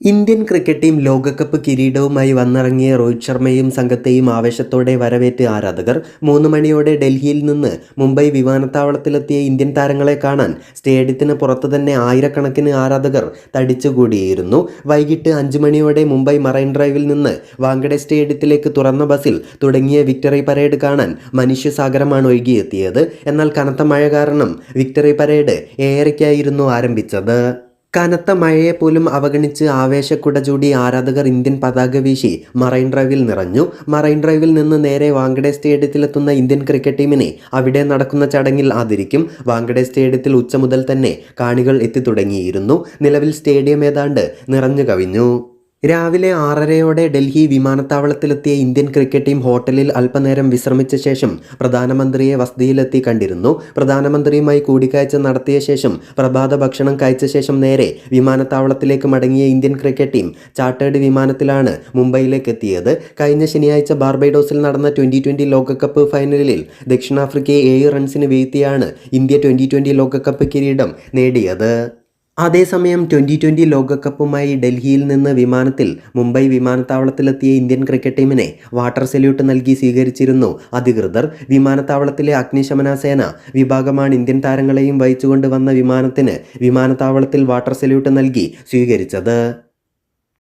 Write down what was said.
Indian cricket team ലോകകപ്പ് കിരീടവുമായി വന്നിറങ്ങിയ രോഹിത് ശർമ്മയും സംഘത്തെയും ആവേശത്തോടെ വരവേറ്റ് ആരാധകർ. മൂന്ന് മണിയോടെ ഡൽഹിയിൽ നിന്ന് മുംബൈ വിമാനത്താവളത്തിലെത്തിയ ഇന്ത്യൻ താരങ്ങളെ കാണാൻ സ്റ്റേഡിയത്തിന് പുറത്ത് തന്നെ ആയിരക്കണക്കിന് ആരാധകർ തടിച്ചുകൂടിയിരുന്നു. വൈകിട്ട് അഞ്ച് മണിയോടെ മുംബൈ മറൈൻ ഡ്രൈവിൽ നിന്ന് വാങ്കഡെ സ്റ്റേഡിയത്തിലേക്ക് തുറന്ന ബസ്സിൽ തുടങ്ങിയ വിക്ടറി പരേഡ് കാണാൻ മനുഷ്യസാഗരമാണ് ഒഴുകിയെത്തിയത്. എന്നാൽ കനത്ത മഴ കാരണം വിക്ടറി പരേഡ് ഏറെക്കായിരുന്നു ആരംഭിച്ചത്. കനത്ത മഴയെ പോലും അവഗണിച്ച് ആവേശക്കുട ചൂടി ആരാധകർ ഇന്ത്യൻ പതാക വീശി മറൈൻ ഡ്രൈവിൽ നിറഞ്ഞു. മറൈൻ ഡ്രൈവിൽ നിന്ന് നേരെ വാങ്കഡേ സ്റ്റേഡിയത്തിലെത്തുന്ന ഇന്ത്യൻ ക്രിക്കറ്റ് ടീമിനെ അവിടെ നടക്കുന്ന ചടങ്ങിൽ ആദരിക്കും. വാങ്കഡേ സ്റ്റേഡിയത്തിൽ ഉച്ച മുതൽ തന്നെ കാണികൾ എത്തിത്തുടങ്ങിയിരുന്നു. നിലവിൽ സ്റ്റേഡിയം ഏതാണ്ട് നിറഞ്ഞു കവിഞ്ഞു. രാവിലെ ആറരയോടെ ഡൽഹി വിമാനത്താവളത്തിലെത്തിയ ഇന്ത്യൻ ക്രിക്കറ്റ് ടീം ഹോട്ടലിൽ അല്പനേരം വിശ്രമിച്ച ശേഷം പ്രധാനമന്ത്രിയെ വസതിയിലെത്തി കണ്ടിരുന്നു. പ്രധാനമന്ത്രിയുമായി കൂടിക്കാഴ്ച നടത്തിയ ശേഷം പ്രഭാത ഭക്ഷണം കഴിച്ച ശേഷം നേരെ വിമാനത്താവളത്തിലേക്ക് മടങ്ങിയ ഇന്ത്യൻ ക്രിക്കറ്റ് ടീം ചാർട്ടേഡ് വിമാനത്തിലാണ് മുംബൈയിലേക്ക് എത്തിയത് കഴിഞ്ഞ ശനിയാഴ്ച ബാർബൈഡോസിൽ നടന്ന ട്വന്റി ട്വന്റി ലോകകപ്പ് ഫൈനലിൽ ദക്ഷിണാഫ്രിക്കയെ ഏഴ് റൺസിന് വീഴ്ത്തിയാണ് ഇന്ത്യ ട്വന്റി ട്വന്റി ലോകകപ്പ് കിരീടം നേടിയത്. അതേസമയം ട്വന്റി ട്വന്റി ലോകകപ്പുമായി ഡൽഹിയിൽ നിന്ന് വിമാനത്തിൽ മുംബൈ വിമാനത്താവളത്തിലെത്തിയ ഇന്ത്യൻ ക്രിക്കറ്റ് ടീമിനെ വാട്ടർ സല്യൂട്ട് നൽകി സ്വീകരിച്ചിരുന്നു. അധികൃതർ വിമാനത്താവളത്തിലെ അഗ്നിശമന സേന വിഭാഗമാണ് ഇന്ത്യൻ താരങ്ങളെയും വഹിച്ചുകൊണ്ട് വന്ന വിമാനത്തിന് വിമാനത്താവളത്തിൽ വാട്ടർ സല്യൂട്ട് നൽകി സ്വീകരിച്ചത്.